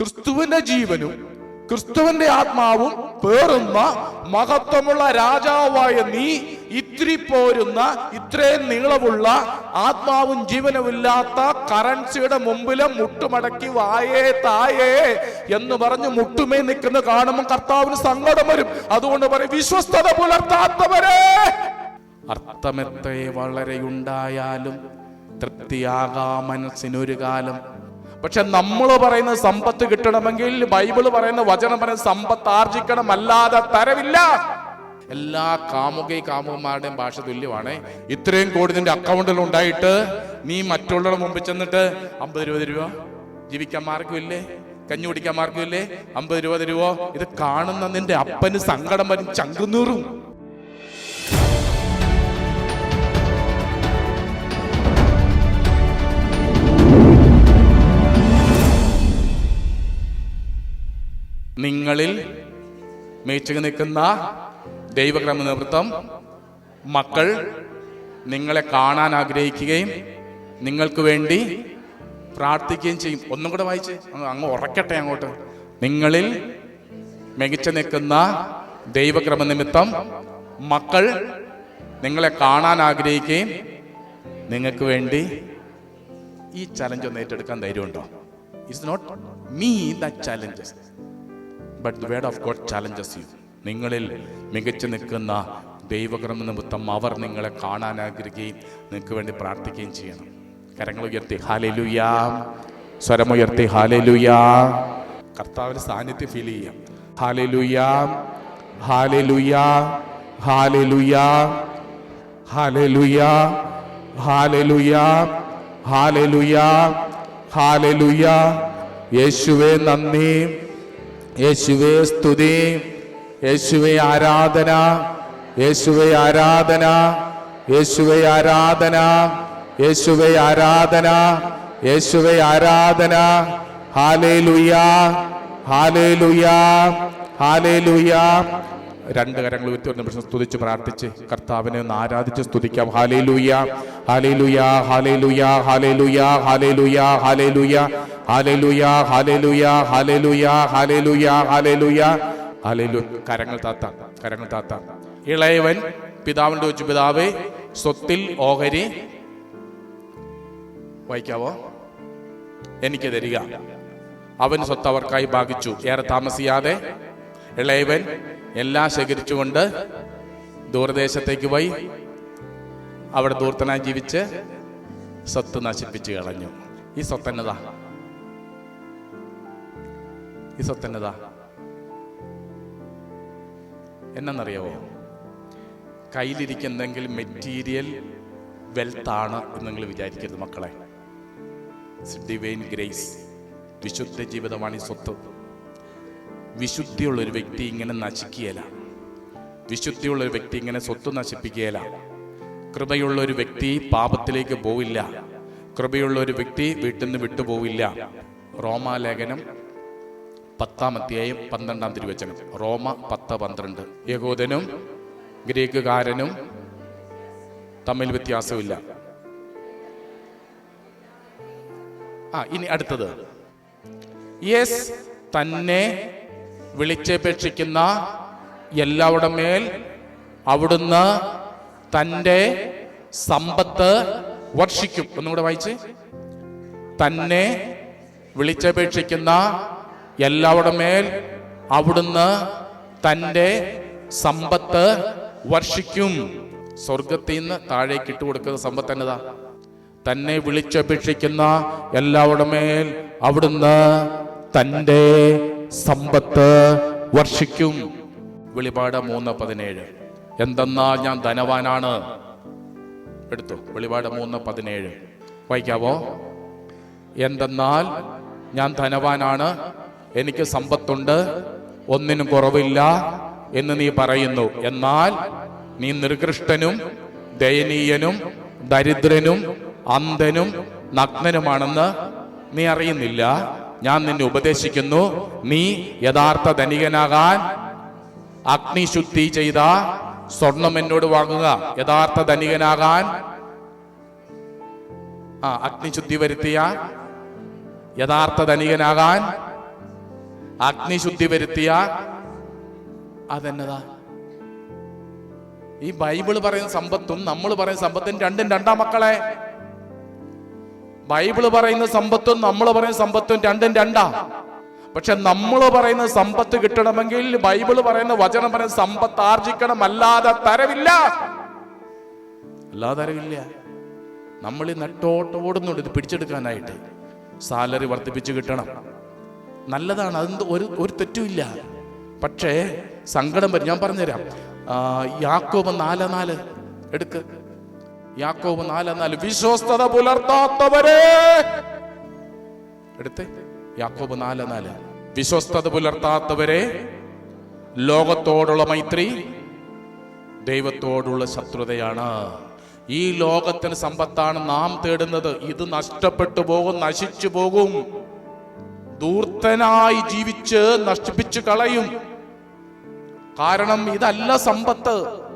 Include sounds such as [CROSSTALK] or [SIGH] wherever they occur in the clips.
ക്രിസ്തുവിന്റെ ജീവനും ക്രിസ്തുവിന്റെ ആത്മാവും പേറുന്ന മഹത്വമുള്ള രാജാവായ നീ ഇത്തിരി പോരുന്ന ഇത്രയും നീളമുള്ള ആത്മാവും ജീവനുമില്ലാത്ത കറൻസിയുടെ മുമ്പിൽ മുട്ടുമടക്കി വായേ തായേ എന്ന് പറഞ്ഞ് മുട്ടുമേ നിൽക്കുന്ന കാണുമ്പോൾ കർത്താവിന് സങ്കടം വരും. അതുകൊണ്ട് പറയും വിശ്വസ്തത പുലർത്താത്തവരെ. അർത്ഥമെത്തേ വളരെയുണ്ടായാലും തൃപ്തിയാകാ മനസ്സിനൊരു കാലം. പക്ഷെ നമ്മൾ പറയുന്ന സമ്പത്ത് കിട്ടണമെങ്കിൽ ബൈബിൾ പറയുന്ന വചനം പറയുന്ന സമ്പത്ത് ആർജിക്കണം അല്ലാതെ തരവില്ല. എല്ലാ കാമുകൈ കാമുകന്മാരുടെയും ഭാഷ തുല്യമാണ്. ഇത്രയും കോടി നിന്റെ അക്കൗണ്ടിൽ ഉണ്ടായിട്ട് നീ മറ്റുള്ളവരുടെ മുമ്പിൽ ചെന്നിട്ട് അമ്പത് രൂപ തരുവ ജീവിക്കാൻ മാർക്കുമില്ലേ കഞ്ഞി കുടിക്കാൻ മാർക്കുമില്ലേ അമ്പത് രൂപ. തരുവോ ഇത് കാണുന്ന നിന്റെ അപ്പന് സങ്കടം വരും ചങ്കുന്നൂറും നിങ്ങളിൽ മേച്ചു നിൽക്കുന്ന ദൈവക്രമ നേതൃത്വം മക്കൾ നിങ്ങളെ കാണാൻ ആഗ്രഹിക്കുകയും നിങ്ങൾക്ക് വേണ്ടി പ്രാർത്ഥിക്കുകയും ചെയ്യും. ഒന്നും കൂടെ വായിച്ച് അങ്ങ് ഉറക്കട്ടെ അങ്ങോട്ട്. നിങ്ങളിൽ മികച്ചു നിൽക്കുന്ന ദൈവക്രമ നിമിത്തം മക്കൾ നിങ്ങളെ കാണാൻ ആഗ്രഹിക്കുകയും നിങ്ങൾക്ക് വേണ്ടി ഈ ചലഞ്ച് ഒന്ന് ഏറ്റെടുക്കാൻ ധൈര്യമുണ്ടോ? It's not me the challenges but word of God challenges you നിങ്ങളിൽ മികച്ചു നിൽക്കുന്ന ദൈവകർമ്മ നിമിത്തം അവർ നിങ്ങളെ കാണാൻ ആഗ്രഹിക്കുകയും നിങ്ങൾക്ക് വേണ്ടി പ്രാർത്ഥിക്കുകയും ചെയ്യണം. കരങ്ങൾ ഉയർത്തി ഹാലലുയാ സ്വരമുയർത്തി ഹാലലുയാ കർത്താവിന് സാന്നിധ്യം ഫീൽ ചെയ്യാം. Hallelujah hallelujah hallelujah hallelujah hallelujah hallelujah hallelujah യേശുവേ നന്ദി യേശുവേ സ്തുതി. യേശുവേ ആരാധന. യേശുവേ ആരാധന. യേശുവേ ആരാധന. യേശുവേ ആരാധന. യേശുവേ ആരാധന. ഹാലേലുയാ. ഹാലേലുയാ. ഹാലേലുയാ. രണ്ട് കരങ്ങൾ ഉയർത്തി ഒരു നിമിഷം സ്തുതിച്ച് പ്രാർത്ഥിച്ച് കർത്താവിനെ ഒന്ന് ആരാധിച്ച് സ്തുതിക്കാം ഹാലേ ലൂയ ഹാലേ ലൂയ ഹാലേ ലൂയ ഹാലേ ലൂയ ഹാലേ ലൂയ ഹാലേ ലൂയ ഹാലേ ലൂയ ഹാലേ ലൂയ ഹാലേ ലൂയ ഹാലേ ലൂയ ഹാലേ ലൂയ ഹാലേ ലു കരങ്ങൾ താത്ത കരങ്ങൾ താത്ത ഇളയവൻ പിതാവിന്റെ ഉച്ച പിതാവേ സ്വത്തിൽ ഓഹരി വായിക്കാവോ എനിക്ക് തരിക അവൻ സ്വത്ത് അവർക്കായി ഭാഗിച്ചു ഏറെ താമസിയാതെ ഇളയവൻ എല്ലാം ശേഖരിച്ചുകൊണ്ട് ദൂരദേശത്തേക്ക് പോയി. അവിടെ ദൂർത്തനായി ജീവിച്ച് സ്വത്ത് നശിപ്പിച്ച് കളഞ്ഞു. ഈ സ്വത്തന്നതാ? ഈ സ്വത്തന്നതാ? എന്നറിയാവോ കയ്യിലിരിക്കുന്നെങ്കിൽ മെറ്റീരിയൽ വെൽത്താണ് എന്ന് നിങ്ങൾ വിചാരിക്കരുത് മക്കളെ. ഡിവൈൻ ഗ്രേസ് വിശുദ്ധ ജീവിതമാണ് ഈ സ്വത്ത്. വിശുദ്ധിയുള്ള ഒരു വ്യക്തി ഇങ്ങനെ നശിക്കുകയില്ല. വിശുദ്ധിയുള്ള ഒരു വ്യക്തി ഇങ്ങനെ സ്വത്ത് നശിപ്പിക്കുകയില്ല. കൃപയുള്ള ഒരു വ്യക്തി പാപത്തിലേക്ക് പോവില്ല. കൃപയുള്ള ഒരു വ്യക്തി വീട്ടിൽ നിന്ന് വിട്ടുപോവില്ല റോമാലേഖനം പത്താം അധ്യായം പന്ത്രണ്ടാം തിരുവചനം. റോമ പത്ത് പന്ത്രണ്ട്. യഹൂദനും ഗ്രീക്കുകാരനും തമ്മിൽ വ്യത്യാസമില്ല. ആ ഇനി അടുത്തത്. യെസ് തന്നെ വിളിച്ചപേക്ഷിക്കുന്ന എല്ലാവരുടെ മേൽ അവിടുന്ന് തന്റെ സമ്പത്ത് വർഷിക്കും. ഒന്നുകൂടെ വായിച്ച്. തന്നെ വിളിച്ചപേക്ഷിക്കുന്ന എല്ലാവരുടെ മേൽ അവിടുന്ന് തന്റെ സമ്പത്ത് വർഷിക്കും. സ്വർഗത്തിൽ നിന്ന് താഴേക്ക് ഇട്ട് കൊടുക്കുന്ന സമ്പത്ത് എന്നതാ. തന്നെ വിളിച്ചപേക്ഷിക്കുന്ന എല്ലാവരുടെ മേൽ അവിടുന്ന് തന്റെ സമ്പത്ത് വർഷിക്കും. വെളിപാട് മൂന്ന് പതിനേഴ്. എന്തെന്നാൽ ഞാൻ ധനവാനാണ്. എടുത്തു വെളിപാട് മൂന്ന് പതിനേഴ്. വായിക്കാവോ? എന്തെന്നാൽ ഞാൻ ധനവാനാണ്. എനിക്ക് സമ്പത്തുണ്ട്. ഒന്നിനും കുറവില്ല എന്ന് നീ പറയുന്നു. എന്നാൽ നീ നിർകൃഷ്ടനും ദയനീയനും ദരിദ്രനും അന്ധനും നഗ്നനുമാണെന്ന് നീ അറിയുന്നില്ല. ഞാൻ നിന്നെ ഉപദേശിക്കുന്നു. നീ യഥാർത്ഥ ധനികനാകാൻ അഗ്നിശുദ്ധി ചെയ്ത സ്വർണം എന്നോട് വാങ്ങുക. യഥാർത്ഥ ധനികനാകാൻ ആ അഗ്നിശുദ്ധി വരുത്തിയ യഥാർത്ഥ ധനികനാകാൻ അഗ്നിശുദ്ധി വരുത്തിയ അതെന്നതാ? ഈ ബൈബിൾ പറയുന്ന സമ്പത്തും നമ്മൾ പറയുന്ന സമ്പത്തും രണ്ടും രണ്ടാം മക്കളെ. ബൈബിൾ പറയുന്ന സമ്പത്തും നമ്മൾ പറയുന്ന സമ്പത്തും രണ്ടും രണ്ടാ. പക്ഷെ നമ്മൾ പറയുന്ന സമ്പത്ത് കിട്ടണമെങ്കിൽ ബൈബിൾ പറയുന്ന വചനം പറയുന്ന സമ്പത്ത് ആർജിക്കണം അല്ലാതെ തരവില്ല. അല്ലാതെ തരവില്ല. നമ്മൾ ഈ നെട്ടോട്ട് ഓടുന്നുണ്ട് ഇത് പിടിച്ചെടുക്കാനായിട്ട്. സാലറി വർദ്ധിപ്പിച്ച് കിട്ടണം. നല്ലതാണ് അതെന്ത് ഒരു ഒരു തെറ്റുമില്ല പക്ഷേ സങ്കടം വരും. ഞാൻ പറഞ്ഞുതരാം. യാക്കോബ് നാല് നാല് എടുക്ക്. യാക്കോബ് നാല് നാല് വിശ്വസ്തത പുലർത്താത്തവരെ. എടുത്തേ. യാക്കോബ് നാല് നാല് വിശ്വസ്തത പുലർത്താത്തവരെ. ലോകത്തോടുള്ള മൈത്രി ദൈവത്തോടുള്ള ശത്രുതയാണ്. ഈ ലോകത്തിന് സമ്പത്താണ് നാം തേടുന്നത്. ഇത് നഷ്ടപ്പെട്ടു പോകും നശിച്ചു പോകും. ദൂർത്തനായി ജീവിച്ച് നശിപ്പിച്ചു കളയും. കാരണം ഇതല്ല സമ്പത്ത്.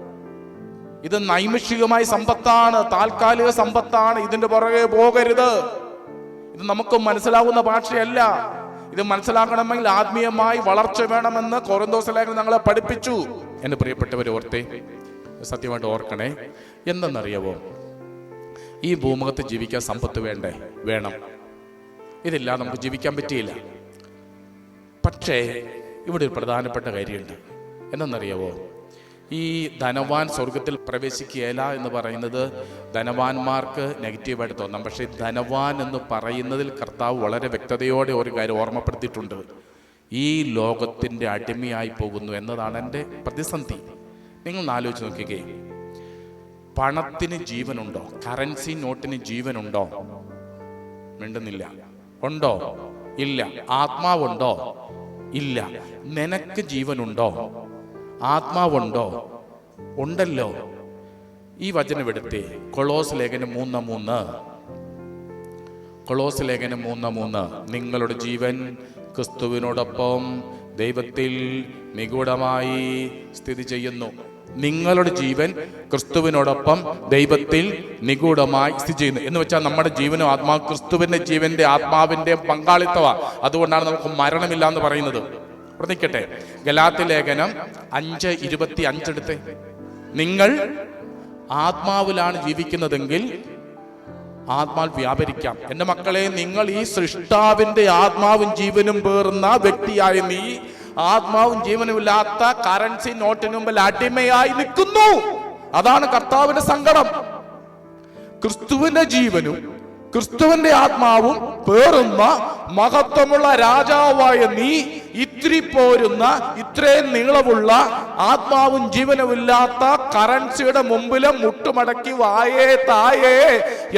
ഇത് നൈമിഷികമായ സമ്പത്താണ് താൽക്കാലിക സമ്പത്താണ്. ഇതിന്റെ പുറകെ പോകരുത്. ഇത് നമുക്ക് മനസ്സിലാവുന്ന ഭാഷയല്ല. ഇത് മനസ്സിലാക്കണമെങ്കിൽ ആത്മീയമായി വളർച്ച വേണമെന്ന് കൊറന്തോസ് ലേഖനം ഞങ്ങളെ പഠിപ്പിച്ചു. എന്റെ പ്രിയപ്പെട്ടവർ ഓർത്തെ സത്യമായിട്ട് ഓർക്കണേ. എന്തെന്നറിയാവോ? ഈ ഭൂമുഖത്ത് ജീവിക്കാൻ സമ്പത്ത് വേണ്ടേ? വേണം. ഇതില്ല നമുക്ക് ജീവിക്കാൻ പറ്റിയില്ല. പക്ഷേ ഇവിടെ ഒരു പ്രധാനപ്പെട്ട കാര്യമുണ്ട്. എന്തെന്നറിയാവോ? ഈ ധനവാൻ സ്വർഗത്തിൽ പ്രവേശിക്കുകയില്ല എന്ന് പറയുന്നത് ധനവാന്മാർക്ക് നെഗറ്റീവായിട്ട് തോന്നാം. പക്ഷേ ധനവാൻ എന്ന് പറയുന്നതിൽ കർത്താവ് വളരെ വ്യക്തതയോടെ ഒരു കാര്യം ഓർമ്മപ്പെടുത്തിയിട്ടുണ്ട്. ഈ ലോകത്തിന്റെ അടിമയായി പോകുന്നു എന്നതാണ് എന്റെ പ്രതിസന്ധി. നിങ്ങൾ ആലോചിച്ച് നോക്കിക്കേ. പണത്തിന് ജീവനുണ്ടോ? കറൻസി നോട്ടിന് ജീവനുണ്ടോ? മിണ്ടുന്നില്ല. ഉണ്ടോ? ഇല്ല. ആത്മാവുണ്ടോ? ഇല്ല. നിനക്ക് ജീവനുണ്ടോ? ആത്മാവുണ്ടോ? ഉണ്ടല്ലോ. ഈ വചനം എടുത്തി. കൊളോസ് ലേഖനം മൂന്ന് മൂന്ന്. കൊളോസ് ലേഖനം മൂന്ന് മൂന്ന്. നിങ്ങളുടെ ജീവൻ ക്രിസ്തുവിനോടൊപ്പം ദൈവത്തിൽ നിഗൂഢമായി സ്ഥിതി ചെയ്യുന്നു. നിങ്ങളുടെ ജീവൻ ക്രിസ്തുവിനോടൊപ്പം ദൈവത്തിൽ നിഗൂഢമായി സ്ഥിതി ചെയ്യുന്നു. എന്ന് വെച്ചാൽ നമ്മുടെ ജീവനും ആത്മാവ് ക്രിസ്തുവിന്റെ ജീവന്റെ ആത്മാവിന്റെ പങ്കാളിത്തമാണ്. അതുകൊണ്ടാണ് നമുക്ക് മരണമില്ല എന്ന് പറയുന്നത്. നിൽക്കട്ടെ ഗലാത്തി ലേഖനം അഞ്ച് ഇരുപത്തി അഞ്ചെടുത്ത് നിങ്ങൾ ആത്മാവിലാണ് ജീവിക്കുന്നതെങ്കിൽ ആത്മാൽ വ്യാപരിക്കാം. എന്റെ മക്കളെ നിങ്ങൾ ഈ സൃഷ്ടാവിന്റെ ആത്മാവും ജീവനും പേറുന്ന വ്യക്തിയായ നീ ആത്മാവും ജീവനും ഇല്ലാത്ത കറൻസി നോട്ടിന് മുമ്പിൽ അടിമയായി നിൽക്കുന്നു. അതാണ് കർത്താവിന്റെ സങ്കടം. ക്രിസ്തുവിന്റെ ജീവനും ക്രിസ്തുവിന്റെ ആത്മാവും പേറുന്ന മഹത്വമുള്ള രാജാവായ നീ ഇത്തിരി പോരുന്ന ഇത്രയും നീളമുള്ള ആത്മാവും ജീവനുമില്ലാത്ത കറൻസിയുടെ മുമ്പിൽ മുട്ടുമടക്കി വായേ തായേ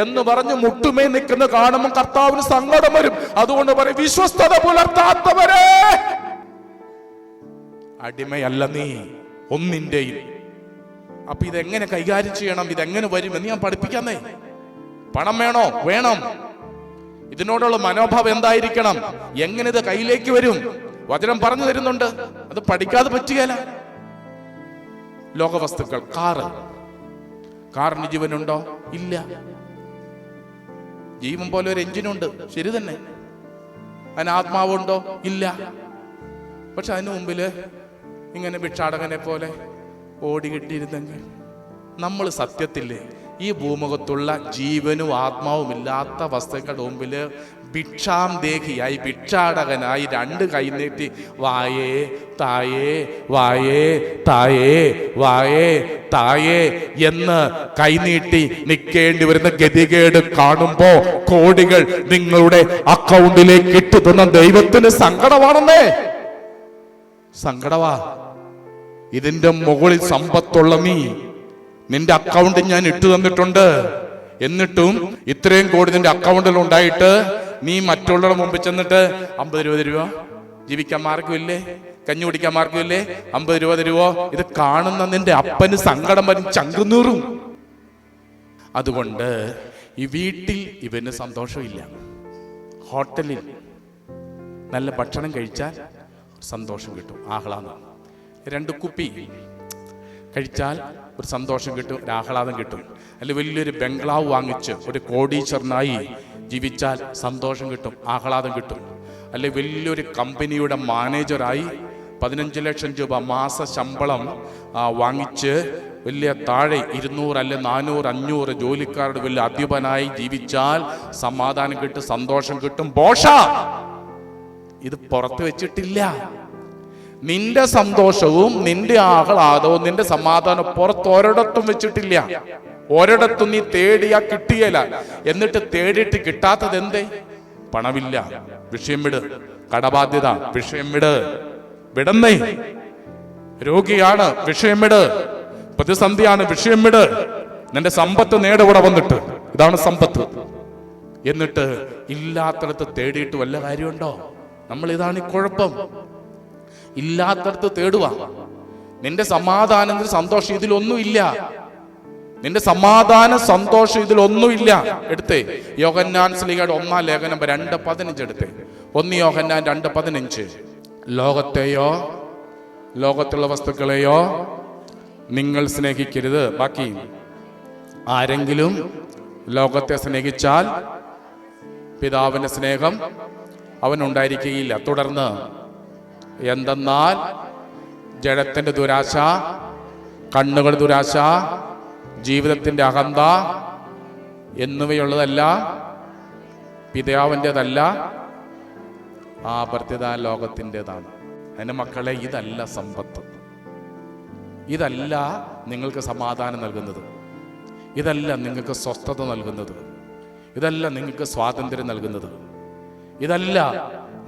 എന്ന് പറഞ്ഞ് മുട്ടുമേ നിൽക്കുന്ന കാണുമ്പോൾ കർത്താവിന് സങ്കടം വരും. അതുകൊണ്ട് പറയും വിശ്വസ്തത പുലർത്താത്തവരെ. അടിമയല്ല നീ ഒന്നിന്റെയും. അപ്പൊ ഇതെങ്ങനെ കൈകാര്യം ചെയ്യണം? ഇതെങ്ങനെ വരും എന്ന് ഞാൻ പഠിപ്പിക്കാന്നേ പണം വേണോ? വേണം. ഇതിനോടുള്ള മനോഭാവം എന്തായിരിക്കണം? എങ്ങനെ ഇത് കയ്യിലേക്ക് വരും? വചനം പറഞ്ഞു തരുന്നുണ്ട്. അത് പഠിക്കാതെ പറ്റുകയില്ല ലോകവസ്തുക്കൾ കാറ്. കാറിന് ജീവനുണ്ടോ? ഇല്ല. ജീവൻ പോലെ ഒരു എഞ്ചിനുണ്ട്. ശരി തന്നെ. അതിന് ആത്മാവുണ്ടോ? ഇല്ല. പക്ഷെ അതിനു മുമ്പിൽ ഇങ്ങനെ ഭിക്ഷാടകനെ പോലെ ഓടി കിട്ടിയിരുന്നെങ്കിൽ നമ്മൾ സത്യത്തില്ലേ? ഈ ഭൂമുഖത്തുള്ള ജീവനും ആത്മാവും ഇല്ലാത്ത വസ്തുക്കളുടെ മുമ്പിൽ ഭിക്ഷാം ദേഹിയായി ഭിക്ഷാടകനായി രണ്ട് കൈ നീട്ടി വായേ തായേ വായേ തായേ വായേ തായേ എന്ന് കൈനീട്ടി നിൽക്കേണ്ടി വരുന്ന ഗതികേട് കാണുമ്പോ കോടികൾ നിങ്ങളുടെ അക്കൗണ്ടിലേക്ക് ഇട്ടു തന്ന ദൈവത്തിന് സങ്കടമാണെന്നേ. സങ്കടവാ. ഇതിന്റെ മുകളിൽ സമ്പത്തുള്ള നീ. നിന്റെ അക്കൗണ്ട് ഞാൻ ഇട്ടു തന്നിട്ടുണ്ട്. എന്നിട്ടും ഇത്രയും കോടി നിന്റെ അക്കൗണ്ടിൽ ഉണ്ടായിട്ട് നീ മറ്റുള്ളവരുടെ മുമ്പ് ചെന്നിട്ട് അമ്പത് രൂപ. തരുവ ജീവിക്കാൻ മാർഗമില്ലേ കഞ്ഞി കുടിക്കാൻ മാർഗമില്ലേ അമ്പത് രൂപ. തരുവോ ഇത് കാണുന്ന നിന്റെ അപ്പന് സങ്കടം വരും ചങ്കുന്നൂറും അതുകൊണ്ട് ഈ വീട്ടിൽ ഇവന് സന്തോഷമില്ല. ഹോട്ടലിൽ നല്ല ഭക്ഷണം കഴിച്ചാൽ സന്തോഷം കിട്ടും. ആഹ്ലാദം. രണ്ട് കുപ്പി കഴിച്ചാൽ ഒരു സന്തോഷം കിട്ടും ഒരു ആഹ്ലാദം കിട്ടും. അല്ലെങ്കിൽ വലിയൊരു ബംഗ്ലാവ് വാങ്ങിച്ച് ഒരു കോടീശ്വരനായി ജീവിച്ചാൽ സന്തോഷം കിട്ടും ആഹ്ലാദം കിട്ടും. അല്ലെ വലിയൊരു കമ്പനിയുടെ മാനേജറായി പതിനഞ്ച് ലക്ഷം രൂപ മാസ ശമ്പളം വാങ്ങിച്ച് വലിയ താഴെ ഇരുന്നൂറ് അല്ലെ നാനൂറ് അഞ്ഞൂറ് ജോലിക്കാരുടെ വലിയ അധ്യപനായി ജീവിച്ചാൽ സമാധാനം കിട്ടും സന്തോഷം കിട്ടും. ബോഷ! ഇത് പുറത്ത് വെച്ചിട്ടില്ല. നിന്റെ സന്തോഷവും നിന്റെ ആഹ്ലാദവും നിന്റെ സമാധാനവും പുറത്തൊരിടത്തും വെച്ചിട്ടില്ല. ഒരിടത്തും നീ തേടിയാ കിട്ടിയല. എന്നിട്ട് തേടിയിട്ട് കിട്ടാത്തത് എന്തേ? പണമില്ല. വിഷയം വിട്. കടബാധ്യത. വിഷയം വിട്. വിടന്നേ. രോഗിയാണ്. വിഷയം വിട്. പ്രതിസന്ധിയാണ്. വിഷയം വിട്. നിന്റെ സമ്പത്ത് നേടിവിടെ വന്നിട്ട്. ഇതാണ് സമ്പത്ത്. എന്നിട്ട് ഇല്ലാത്തടത്ത് തേടിയിട്ട് വല്ല കാര്യമുണ്ടോ? നമ്മൾ ഇതാണ് ഈ കുഴപ്പം. ഇല്ലാത്തടത്ത് തേടുവാ. നിന്റെ സമാധാനം സന്തോഷം ഇതിലൊന്നും ഇതിലൊന്നുമില്ല. നിന്റെ സമാധാന സന്തോഷം ഇതിലൊന്നുമില്ല. എടുത്തേ. യോഗന്നാൻ സ്ലീഗയുടെ ഒന്നാം ലേഖനം രണ്ട് പതിനഞ്ച് എടുത്തേ. ഒന്ന് യോഗന്നാൻ രണ്ട് പതിനഞ്ച്. ലോകത്തെയോ ലോകത്തുള്ള വസ്തുക്കളെയോ നിങ്ങൾ സ്നേഹിക്കരുത്. ബാക്കി ആരെങ്കിലും ലോകത്തെ സ്നേഹിച്ചാൽ പിതാവിന്റെ സ്നേഹം അവനുണ്ടായിരിക്കുകയില്ല തുടർന്ന് എന്തെന്നാൽ ജഡത്തിന്റെ ദുരാശ കണ്ണുകൾ ദുരാശ ജീവിതത്തിന്റെ അഹന്ത എന്നിവയുള്ളതല്ല പിതാവിന്റെതല്ല ആ ഭർത്യത ലോകത്തിന്റെതാണ്. എന്റെ മക്കളെ ഇതല്ല സമ്പത്ത്. ഇതല്ല നിങ്ങൾക്ക് സമാധാനം നൽകുന്നത്. ഇതല്ല നിങ്ങൾക്ക് സ്വസ്ഥത നൽകുന്നത്. ഇതല്ല നിങ്ങൾക്ക് സ്വാതന്ത്ര്യം നൽകുന്നത്. ഇതല്ല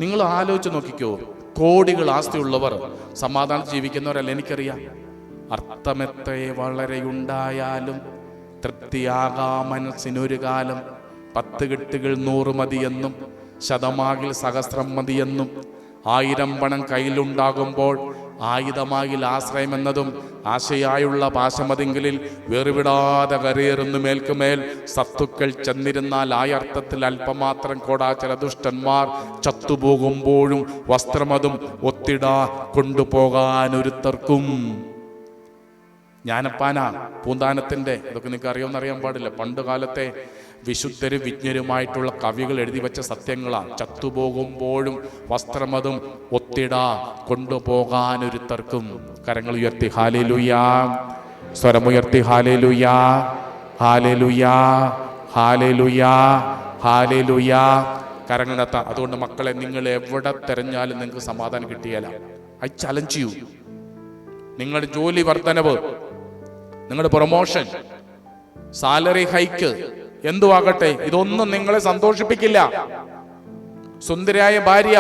നിങ്ങൾ ആലോചിച്ച് നോക്കിക്കോ കോടികൾ ആസ്തിയുള്ളവർ സമാധാനം ജീവിക്കുന്നവരല്ല എനിക്കറിയാം. അർത്ഥമെത്രേ വളരെയുണ്ടായാലും തൃപ്തിയാകാ മനസ്സിനൊരു കാലം. പത്ത് കെട്ടുകൾ നൂറ് മതിയെന്നും ശതമാകിൽ സഹസ്രം മതിയെന്നും ആയിരം പണം കയ്യിലുണ്ടാകുമ്പോൾ ആയുധമാകിൽ ആശ്രയമെന്നതും ആശയായുള്ള പാശമതിങ്കിലിൽ വേറുവിടാതെ കരയേറുന്നു മേൽക്കുമേൽ. സത്തുക്കൾ ചെന്നിരുന്നാൽ ആ അർത്ഥത്തിൽ അല്പമാത്രം കൂടാ ചില ദുഷ്ടന്മാർ. ചത്തുപോകുമ്പോഴും വസ്ത്രമതും ഒത്തിടാ കൊണ്ടുപോകാനൊരുത്തർക്കും. ജ്ഞാനപ്പാന പൂന്താനത്തിന്റെ ഇതൊക്കെ നിങ്ങൾക്ക് അറിയാമെന്ന് അറിയാൻ പാടില്ല. പണ്ട് കാലത്തെ വിശുദ്ധരും വിജ്ഞരുമായിട്ടുള്ള കവികൾ എഴുതി വെച്ച സത്യങ്ങളാണ്. ചത്തുപോകുമ്പോഴും വസ്ത്രമതും ഒത്തിടാ കൊണ്ടുപോകാനൊരുത്തർക്കും കരങ്ങൾ ഉയർത്തി. ഹാലേലുയാ. സ്വരമുയർത്തി ഹാലേലുയാ. ഹാലേലുയാ. ഹാലേലുയാ. ഹാലേലുയാ. കരങ്ങളെത്ത. അതുകൊണ്ട് മക്കളെ നിങ്ങൾ എവിടെ തെരഞ്ഞാലും നിങ്ങൾക്ക് സമാധാനം കിട്ടിയാല. ഐ ചലഞ്ച് ചെയ്യൂ നിങ്ങളുടെ ജോലി വർധനവ്. നിങ്ങളുടെ പ്രൊമോഷൻ സാലറി ഹൈക്ക് എന്തുവാകട്ടെ ഇതൊന്നും നിങ്ങളെ സന്തോഷിപ്പിക്കില്ല. സുന്ദരിയായ ഭാര്യ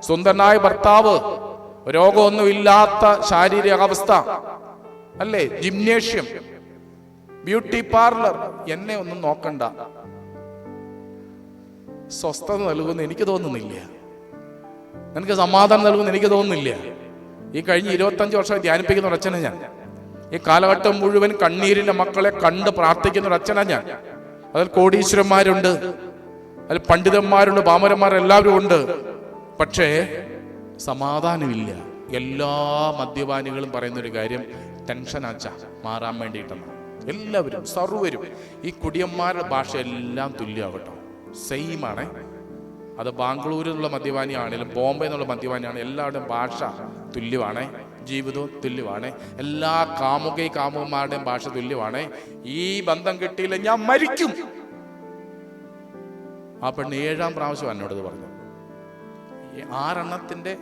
സുന്ദരനായ ഭർത്താവ് രോഗമൊന്നുമില്ലാത്ത ശാരീരികാവസ്ഥ അല്ലേ? ജിംനേഷ്യം ബ്യൂട്ടി പാർലർ എന്നെ ഒന്നും നോക്കണ്ട. സ്വസ്ഥത നൽകുമെന്ന് എനിക്ക് തോന്നുന്നില്ല. നിനക്ക് സമാധാനം നൽകുമെന്ന് എനിക്ക് തോന്നുന്നില്ല. ഈ കഴിഞ്ഞ ഇരുപത്തഞ്ച് വർഷമായി ധ്യാനിപ്പിക്കുന്ന ഒരച്ഛനെ ഞാൻ. ഈ കാലഘട്ടം മുഴുവൻ കണ്ണീരിന്റെ മക്കളെ കണ്ട് പ്രാർത്ഥിക്കുന്ന ഒരു ഞാൻ. അതിൽ കോടീശ്വരന്മാരുണ്ട്. അതിൽ പണ്ഡിതന്മാരുണ്ട് പാമരന്മാർ എല്ലാവരും ഉണ്ട്. പക്ഷേ സമാധാനമില്ല. എല്ലാ മദ്യപാനികളും പറയുന്ന ഒരു കാര്യം ടെൻഷൻ ആച്ച മാറാൻ വേണ്ടിയിട്ടാണ് എല്ലാവരും സർവരും ഈ കുടിയന്മാരുടെ ഭാഷ എല്ലാം തുല്യമാകട്ടോ സെയിം ആണേ അത് ബാംഗ്ലൂരിൽ നിന്നുള്ള മദ്യപാനിയാണെങ്കിലും ബോംബെ എന്നുള്ള മദ്യപാനിയാണ് എല്ലാവരുടെയും ഭാഷ തുല്യമാണ്. ജീവിതവും തുല്യമാണ്. എല്ലാ കാമുകൈ കാമുകന്മാരുടെയും ഭാഷ തുല്യമാണ്. ഈ ബന്ധം കിട്ടിയില്ല ഞാൻ മരിക്കും. ആ പെണ്ണ് ഏഴാം പ്രാവശ്യം എന്നോട് പറഞ്ഞു. ആറെണ്ണത്തിന്റെ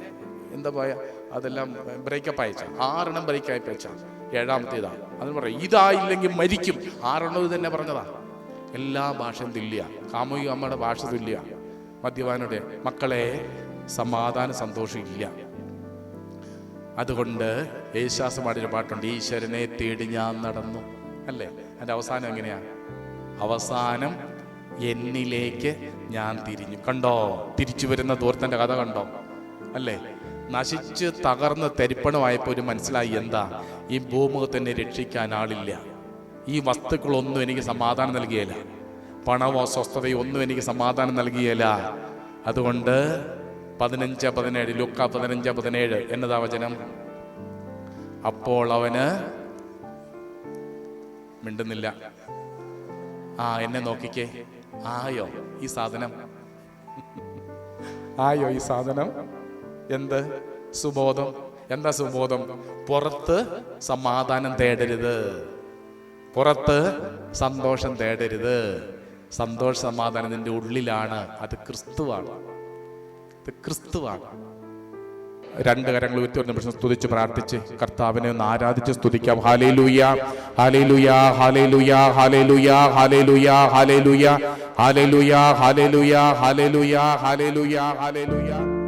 എന്താ പറയാ അതെല്ലാം ബ്രേക്കപ്പ് അയച്ച ആറെണ്ണം ബ്രേക്കപ്പ് അയച്ച ഏഴാമത്തേതാ. അത് പറയാം ഇതായില്ലെങ്കിൽ മരിക്കും. ആറെണ്ണം ഇത് തന്നെ പറഞ്ഞതാ. എല്ലാ ഭാഷയും തുല്യ. കാമുകി അമ്മയുടെ ഭാഷ തുല്യ. മദ്യപാനുടെ മക്കളെ സമാധാന സന്തോഷം സന്തോഷിക്കില്ല അതുകൊണ്ട് യേശാസമാടിയൊരു പാട്ടുണ്ട് ഈശ്വരനെ തേടി ഞാൻ നടന്നു. അല്ലേ? എന്റെ അവസാനം എങ്ങനെയാണ് അവസാനം എന്നിലേക്ക് ഞാൻ തിരിഞ്ഞു. കണ്ടോ? തിരിച്ചു വരുന്ന ദൂരത്തിന്റെ കഥ കണ്ടോ? അല്ലേ? നശിച്ച് തകർന്ന് തരിപ്പണമായപ്പോൾ ഒരു മനസ്സിലായി എന്താ? ഈ ഭൂമുഖത്തിനെ രക്ഷിക്കാൻ ആളില്ല. ഈ വസ്തുക്കളൊന്നും എനിക്ക് സമാധാനം നൽകിയല്ല പണമോ സ്വസ്ഥതയോ ഒന്നും എനിക്ക് സമാധാനം നൽകിയല്ല അതുകൊണ്ട് പതിനഞ്ച് പതിനേഴ് ലുക്ക പതിനഞ്ച് പതിനേഴ് എന്നതാ വചനം? അപ്പോൾ അവന് മിണ്ടുന്നില്ല. ആ എന്നെ നോക്കിക്കേ. ആയോ ഈ സാധനം? [LAUGHS] ആയോ ഈ സാധനം? എന്ത്? സുബോധം. എന്താ സുബോധം? പുറത്ത് സമാധാനം തേടരുത്. പുറത്ത് സന്തോഷം തേടരുത്. സന്തോഷ സമാധാനം നിന്റെ ഉള്ളിലാണ്. അത് ക്രിസ്തുവാണ്. ക്രിസ്തുവാണ് രണ്ട് കരങ്ങൾ ഉയർത്തി ഒരു നിമിഷം സ്തുതിച്ച് പ്രാർത്ഥിച്ച് കർത്താവിനെ ഒന്ന് ആരാധിച്ച് സ്തുതിക്കാം ഹാലേ ലൂയ ഹാലേ ലൂയ ഹാലേ ലൂയ ഹാലേ ലൂയ ഹാലേ ലൂയ ഹാലേ ലൂയ ഹാലേലൂയ ലുയാ ഹാലേലൂയ ലുയാ ഹാലേലൂയ ലുയാ ഹാലേലൂയ ലുയാ ഹാലേലൂയ ഹാലേലൂയ